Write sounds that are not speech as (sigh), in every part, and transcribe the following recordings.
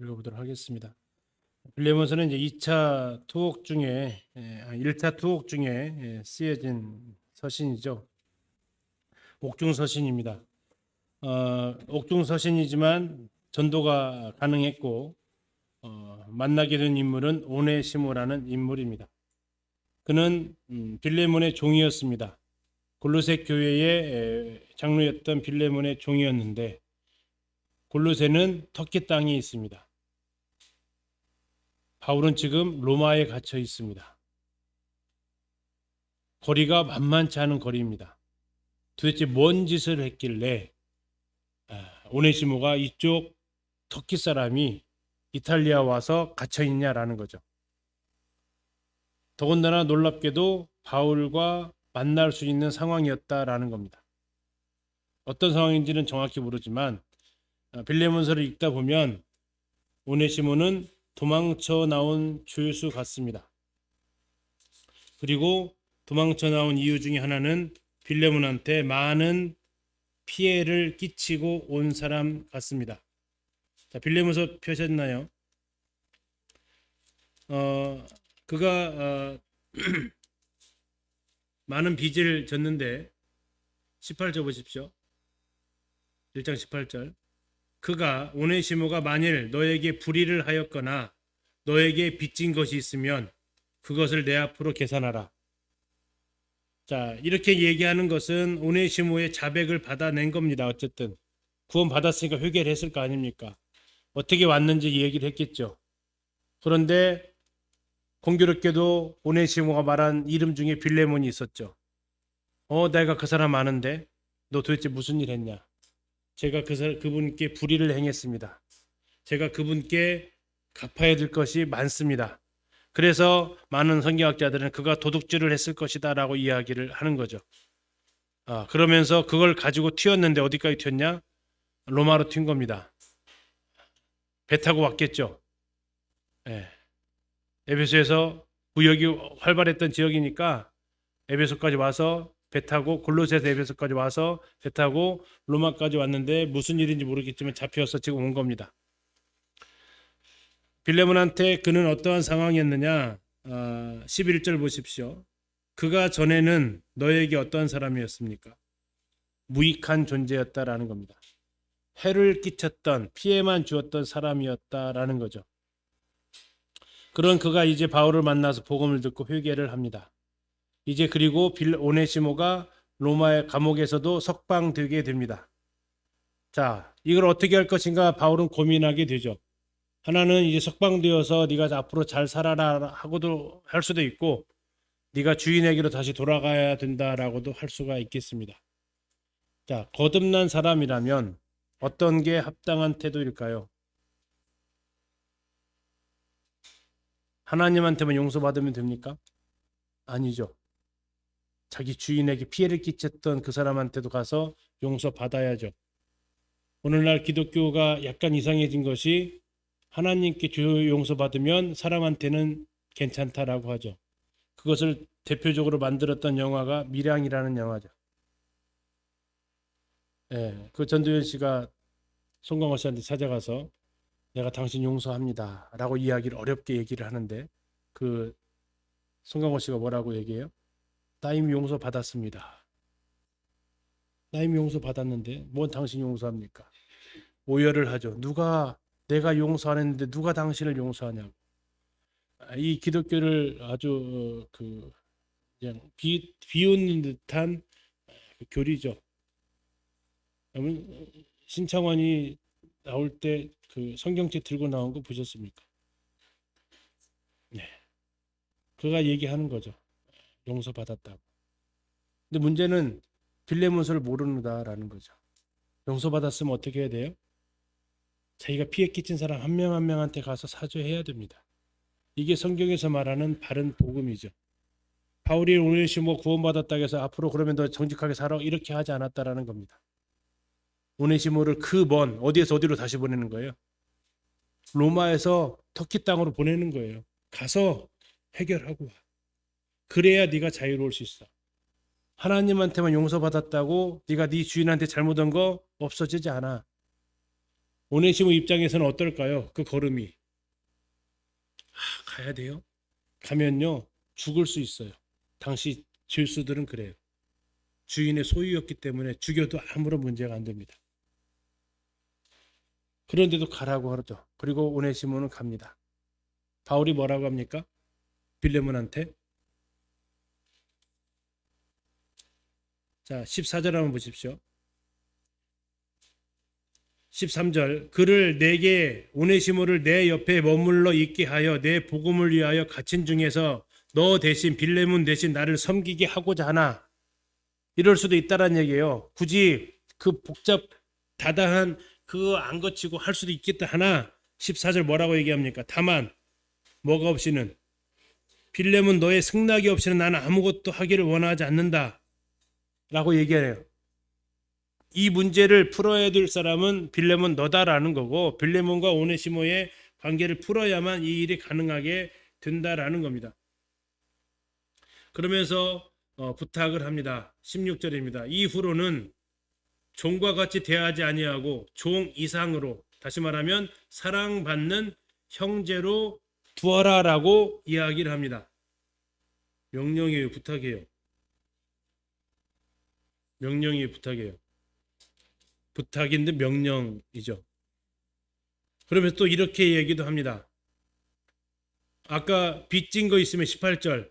읽어보도록 하겠습니다. 빌레몬서는 이제 2차 투옥 중에 예, 아, 1차 투옥 중에 예, 쓰여진 서신이죠. 옥중 서신입니다. 어, 옥중 서신이지만 전도가 가능했고 어, 만나게 된 인물은 오네시모라는 인물입니다. 그는 음, 빌레몬의 종이었습니다. 골로새 교회의 에, 장로였던 빌레몬의 종이었는데 골로새는 터키 땅에 있습니다. 바울은 지금 로마에 갇혀 있습니다. 거리가 만만치 않은 거리입니다. 도대체 뭔 짓을 했길래 아, 오네시모가 이쪽 터키 사람이 이탈리아 와서 갇혀 있냐라는 거죠. 더군다나 놀랍게도 바울과 만날 수 있는 상황이었다라는 겁니다. 어떤 상황인지는 정확히 모르지만 아, 빌레몬서를 읽다 보면 오네시모는 도망쳐 나온 죄수 같습니다. 그리고 도망쳐 나온 이유 중에 하나는 빌레몬한테 많은 피해를 끼치고 온 사람 같습니다. 자, 빌레몬서 펴셨나요? 어, 그가 어, (clears throat) 많은 빚을 졌는데 18절 보십시오. 1장 18절. 그가 오네시모가 만일 너에게 불의를 하였거나 너에게 빚진 것이 있으면 그것을 내 앞으로 계산하라. 자, 이렇게 얘기하는 것은 오네시모의 자백을 받아낸 겁니다. 어쨌든 구원 받았으니까 회개를 했을 거 아닙니까? 어떻게 왔는지 얘기를 했겠죠. 그런데 공교롭게도 오네시모가 말한 이름 중에 빌레몬이 있었죠. 어, 내가 그 사람 아는데 너 도대체 무슨 일 했냐? 제가 그 사- 그분께 불의를 행했습니다. 제가 그분께 갚아야 될 것이 많습니다. 그래서 많은 성경학자들은 그가 도둑질을 했을 것이다 라고 이야기를 하는 거죠. 아, 그러면서 그걸 가지고 튀었는데 어디까지 튀었냐? 로마로 튄 겁니다. 배 타고 왔겠죠. 예. 에베소에서 무역이 활발했던 지역이니까 에베소까지 와서 배 타고 골로새에서 에베소까지 와서 배 타고 로마까지 왔는데 무슨 일인지 모르겠지만 잡혀서 지금 온 겁니다. 빌레몬한테 그는 어떠한 상황이었느냐? 아, 11절 보십시오. 그가 전에는 너에게 어떠한 사람이었습니까? 무익한 존재였다라는 겁니다. 해를 끼쳤던 피해만 주었던 사람이었다라는 거죠. 그런 그가 이제 바울을 만나서 복음을 듣고 회개를 합니다. 이제 그리고 빌 오네시모가 로마의 감옥에서도 석방되게 됩니다. 자, 이걸 어떻게 할 것인가 바울은 고민하게 되죠. 하나는 이제 석방되어서 네가 앞으로 잘 살아라 하고도 할 수도 있고 네가 주인에게로 다시 돌아가야 된다라고도 할 수가 있겠습니다. 자, 거듭난 사람이라면 어떤 게 합당한 태도일까요? 하나님한테만 용서받으면 됩니까? 아니죠. 자기 주인에게 피해를 끼쳤던 그 사람한테도 가서 용서 받아야죠. 오늘날 기독교가 약간 이상해진 것이 하나님께 주 용서 받으면 사람한테는 괜찮다라고 하죠. 그것을 대표적으로 만들었던 영화가 미량이라는 영화죠. 예, 그 전도연 씨가 송강호 씨한테 찾아가서 내가 당신 용서합니다라고 이야기를 어렵게 얘기를 하는데 그 송강호 씨가 뭐라고 얘기해요? 나 이미 용서 받았습니다. 나 이미 용서 받았는데 뭔 당신 용서합니까? 오열을 하죠. 누가 내가 용서 안 했는데 누가 당신을 용서하냐고. 아, 이 기독교를 아주 어, 그 그냥 비 비웃는 듯한 그 교리죠. 여러분 신창원이 나올 때 그 성경책 들고 나온 거 보셨습니까? 네. 그가 얘기하는 거죠. 용서 받았다고. 근데 문제는 빌레몬서를 모르는다라는 거죠. 용서 받았으면 어떻게 해야 돼요? 자기가 피해 끼친 사람 한 명 한 명한테 가서 사죄해야 됩니다. 이게 성경에서 말하는 바른 복음이죠. 바울이 오네시모 구원받았다고 해서 앞으로 그러면 너 정직하게 살아 이렇게 하지 않았다라는 겁니다. 오네시모를 그 먼 어디에서 어디로 다시 보내는 거예요? 로마에서 터키 땅으로 보내는 거예요. 가서 해결하고 와. 그래야 네가 자유로울 수 있어. 하나님한테만 용서받았다고 네가 네 주인한테 잘못한 거 없어지지 않아. 오네시모 입장에서는 어떨까요? 그 걸음이 아, 가야 돼요. 가면요 죽을 수 있어요. 당시 죄수들은 그래요. 주인의 소유였기 때문에 죽여도 아무런 문제가 안 됩니다. 그런데도 가라고 하죠. 그리고 오네시모는 갑니다. 바울이 뭐라고 합니까? 빌레몬한테 자 14절 한번 보십시오. 13절 그를 내게 오네시모를 내 옆에 머물러 있게 하여 내 복음을 위하여 갇힌 중에서 너 대신 빌레몬 대신 나를 섬기게 하고자 하나 이럴 수도 있다란 얘기예요. 굳이 그 복잡 다다한 그거 안 거치고 할 수도 있겠다 하나 14절 뭐라고 얘기합니까? 다만 뭐가 없이는 빌레몬 너의 승낙이 없이는 나는 아무것도 하기를 원하지 않는다 라고 얘기해요. 이 문제를 풀어야 될 사람은 빌레몬 너다라는 거고 빌레몬과 오네시모의 관계를 풀어야만 이 일이 가능하게 된다라는 겁니다. 그러면서 어, 부탁을 합니다. 16절입니다. 이후로는 종과 같이 대하지 아니하고 종 이상으로 다시 말하면 사랑받는 형제로 두어라라고 이야기를 합니다. 명령이에요, 부탁이에요. 명령이에요, 부탁이에요. 부탁인데 명령이죠. 그러면서 또 이렇게 얘기도 합니다. 아까 빚진 거 있으면 18절.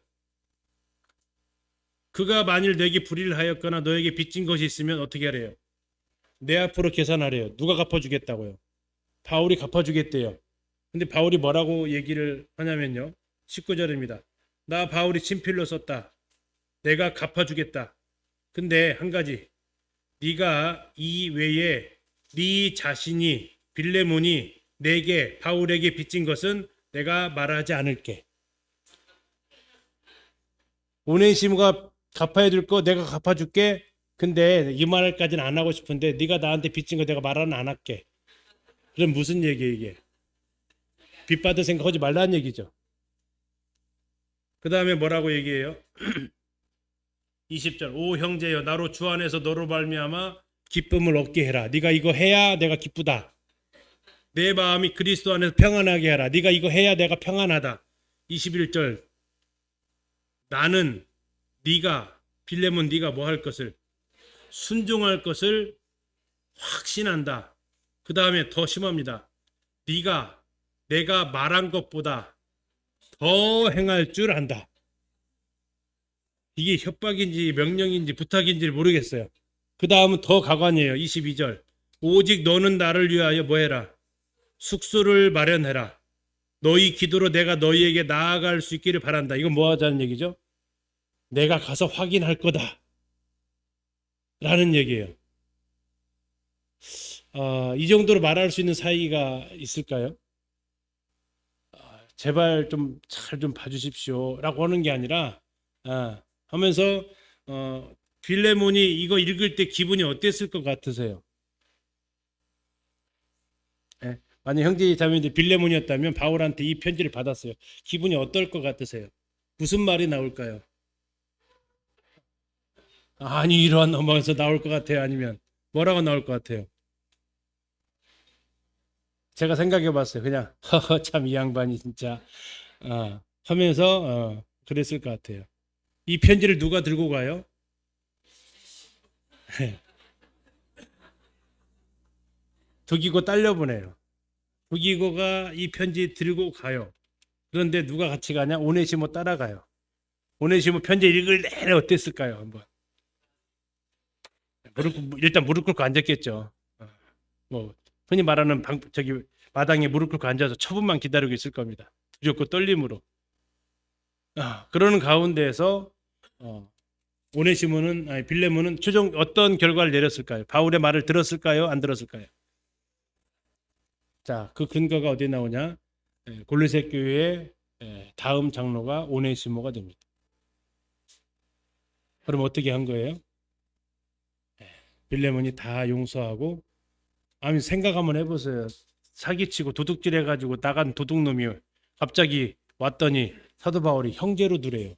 그가 만일 내게 불의를 하였거나 너에게 빚진 것이 있으면 어떻게 하래요? 내 앞으로 계산하래요. 누가 갚아주겠다고요? 바울이 갚아주겠대요. 근데 바울이 뭐라고 얘기를 하냐면요. 19절입니다. 나 바울이 친필로 썼다. 내가 갚아주겠다. 근데 한 가지 네가 이 외에 네 자신이 빌레몬이 내게 바울에게 빚진 것은 내가 말하지 않을게. 오네시모가 갚아야 될 거 내가 갚아줄게. 근데 이 말까지는 안 하고 싶은데 네가 나한테 빚진 거 내가 말은 안 할게. 그럼 무슨 얘기야 이게? 빚 받을 생각하지 말라는 얘기죠. 그 다음에 뭐라고 얘기해요? (clears throat) 20절 오 형제여 나로 주 안에서 너로 말미암아 기쁨을 얻게 해라. 네가 이거 해야 내가 기쁘다. 내 마음이 그리스도 안에서 평안하게 하라. 네가 이거 해야 내가 평안하다. 21절 나는 네가 빌레몬 네가 뭐 할 것을 순종할 것을 확신한다. 그 다음에 더 심합니다. 네가 내가 말한 것보다 더 행할 줄 안다. 이게 협박인지 명령인지 부탁인지 모르겠어요. 그 다음은 더 가관이에요. 22절. 오직 너는 나를 위하여 뭐해라? 숙소를 마련해라. 너희 기도로 내가 너희에게 나아갈 수 있기를 바란다. 이건 뭐 하자는 얘기죠? 내가 가서 확인할 거다. 라는 얘기예요. 아, 이 정도로 말할 수 있는 사이가 있을까요? 아, 제발 좀 잘좀 봐주십시오. 라고 하는 게 아니라, 아, 하면서, 어, 빌레몬이 이거 읽을 때 기분이 어땠을 것 같으세요? 예, 만약 형제 자매인데 빌레몬이었다면 바울한테 이 편지를 받았어요. 기분이 어떨 것 같으세요? 무슨 말이 나올까요? 아니 이러한 넘어가서 나올 것 같아요. 아니면 뭐라고 나올 것 같아요? 제가 생각해 봤어요. 그냥 (laughs) 허허 참 이 양반이 진짜 어, 하면서 어, 그랬을 것 같아요. 이 편지를 누가 들고 가요? (laughs) 두기고 딸려 보내요. 두기고가 이 편지 들고 가요. 그런데 누가 같이 가냐? 오네시모 따라가요. 오네시모 편지 읽을 내내 어땠을까요? 한번. 무릎 꿇- 일단 무릎 꿇고 앉았겠죠. 어, 뭐 흔히 말하는 방, 저기 마당에 무릎 꿇고 앉아서 처분만 기다리고 있을 겁니다. 두렵고 떨림으로. 아, 그러는 가운데에서 어, 오네시모는 아니 빌레몬은 최종 어떤 결과를 내렸을까요? 바울의 말을 들었을까요? 안 들었을까요? 자, 그 근거가 어디에 나오냐? 예, 골로새 교회의 예, 다음 장로가 오네시모가 됩니다. 그럼 어떻게 한 거예요? 빌레몬이 다 용서하고 아니 생각 한번 해보세요. 사기치고 도둑질 해가지고 나간 도둑놈이 갑자기 왔더니 사도 바울이 형제로 두래요.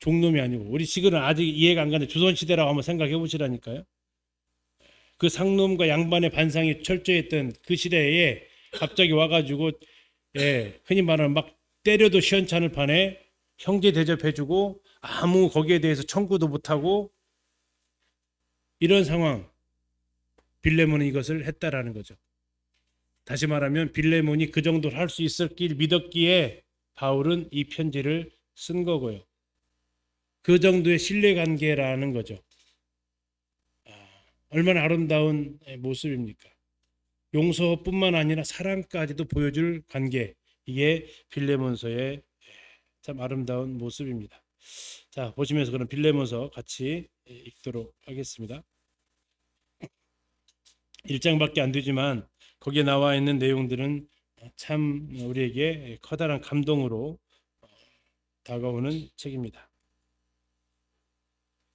종놈이 아니고 우리 지금은 아직 이해가 안 가는데 조선시대라고 한번 생각해 보시라니까요. 그 상놈과 양반의 반상이 철저했던 그 시대에 갑자기 와가지고 예, 흔히 말하는 막 때려도 시원찮을 판에 형제 대접해주고 아무 거기에 대해서 청구도 못하고 이런 상황 빌레몬은 이것을 했다라는 거죠. 다시 말하면 빌레몬이 그 정도를 할 수 있었길 믿었기에 바울은 이 편지를 쓴 거고요. 그 정도의 신뢰관계라는 거죠. 아, 얼마나 아름다운 모습입니까? 용서뿐만 아니라 사랑까지도 보여줄 관계. 이게 빌레몬서의 참 아름다운 모습입니다. 자, 보시면서 그럼 빌레몬서 같이 읽도록 하겠습니다. 1장밖에 안 되지만 거기에 나와 있는 내용들은 참 우리에게 커다란 감동으로 다가오는 책입니다.